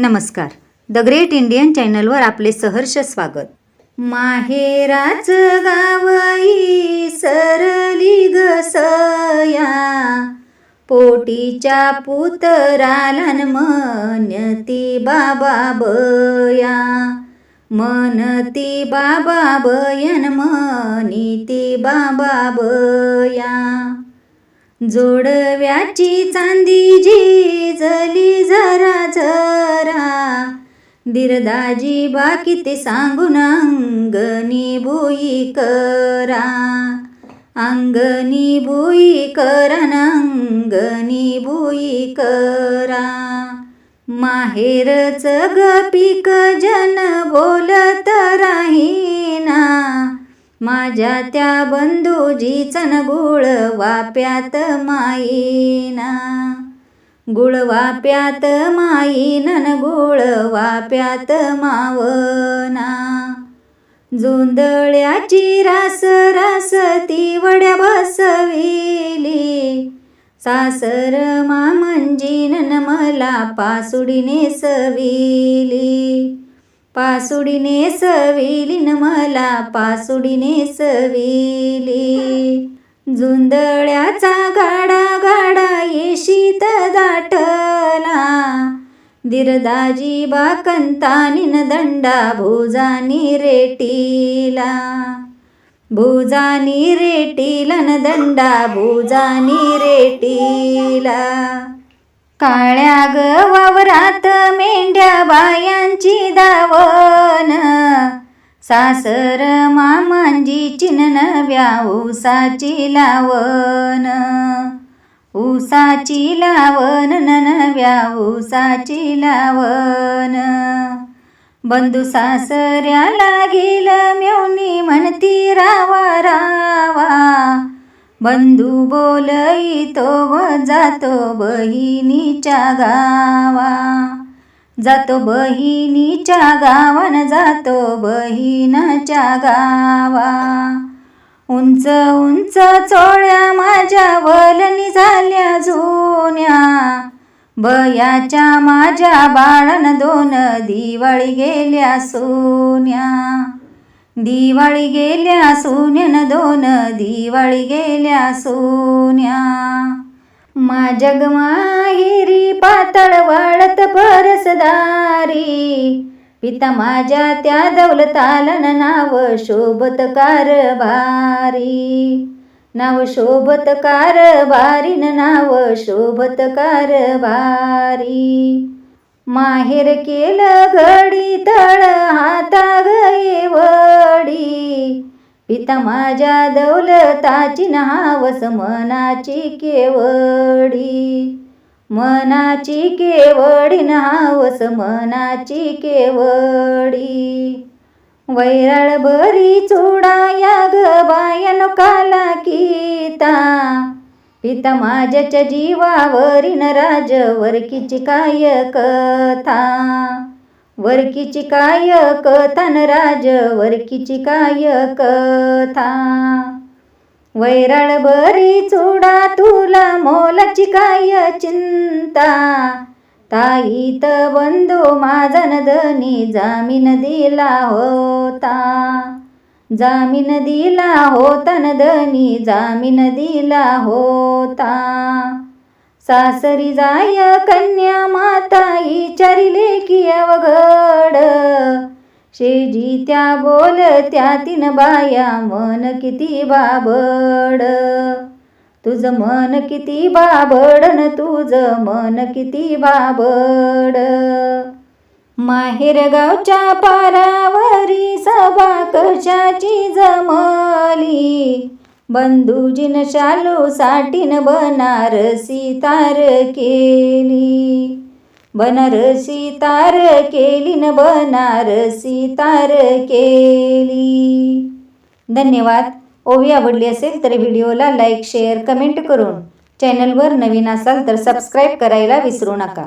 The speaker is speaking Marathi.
नमस्कार. द ग्रेट इंडियन चॅनलवर आपले सहर्ष स्वागत. माहेराच गावई सरली गसया पोटीच्या पुतराला न मनती बाबा बया. मनती बाबा बयन मनीती बाबा बया. जोडव्याची चांदी झिजली जरा जरा. दिरदाजी बा किती सांगून अंगणी भुई करा. अंगणी भुई करा न अंगणी करा. माहेरच ग पीक जन बोलत राहीना. माझ्या त्या बंधूजीचन गुळ वाप्यात माईना गुळ वाप्यात माईन न गुळ वाप्यात मावना. जोंदळ्याची रास रास ती वड्या बसविली. सासर मामंजीन नन मला पासुडीने सविली. पासुडीने सविली न मला पासुडीने सविली. जुंदळ्याचा गाडा गाडा येशीत दाटला. दिरदाजी बाकंतानी दंडा भुजानी रेटीला. भुजानी रेटीला न दंडा भुजानी रेटीला. काळ्या ग वावरात मेंढ्या बायांची धावन सासर मामांजी न व्या ऊसाची लावण. ऊसाची लावण न नव्या ऊसाची लावण. बंधू सासऱ्याला गेल मेवणी म्हणती रावा रावा. बंधू बोलई तो जातो बहिणीच्या गावा. जातो बहिणीच्या गावान जातो बहिणाच्या गावा. उंच उंच चोळ्या माझ्या वलनी झाल्या जुन्या. बयाच्या माझ्या बाळन दोन दिवाळी गेल्या सोन्या. दिवाळी गेल्या सोन्यान दोन दिवाळी गेल्या सोन्या. माझ्या माहेरी पातळ वाळत परसदारी. पिता माझ्या त्या दौलतालन नाव शोभत कारभारी. नाव शोभत कारभारीन नाव शोभत कारभारी. माहेर केलं घडी तळ हाता गये वडी पिता माझ्या दौलताची नावस मनाची केवडी. मनाची केवडी नावस मनाची केवडी. वैराळ बरी चोडा या ग बायन काला कीता पिता माझ्याच्या जीवावरी न राजवर किची काय कथा. वरकीची काय कथा राज वरकीची काय कथा वैराळ बरी चुडा तुला मोलाची काय चिंता? ताईत बंधू माझा धनी जामीन दिला होता. जामीन दिला होता धनी जामीन दिला होता. सासरी जाय कन्या माता इचारिले की अवघड. शेजी त्या बोल त्या तीन बाया मन किती बाबड. तुझं मन किती बाबड न तुझं मन किती बाबड. माहेर गावच्या पारावरी सभा कशाची जमली? बंधुजीन शालू साठीन बनारसी तार केली. बनारसी तार केली न बनारसी तार केली. धन्यवाद. ओवी आवडली असेल तर व्हिडिओला लाईक शेअर कमेंट करून चॅनलवर नवीन असाल तर सबस्क्राईब करायला विसरू नका.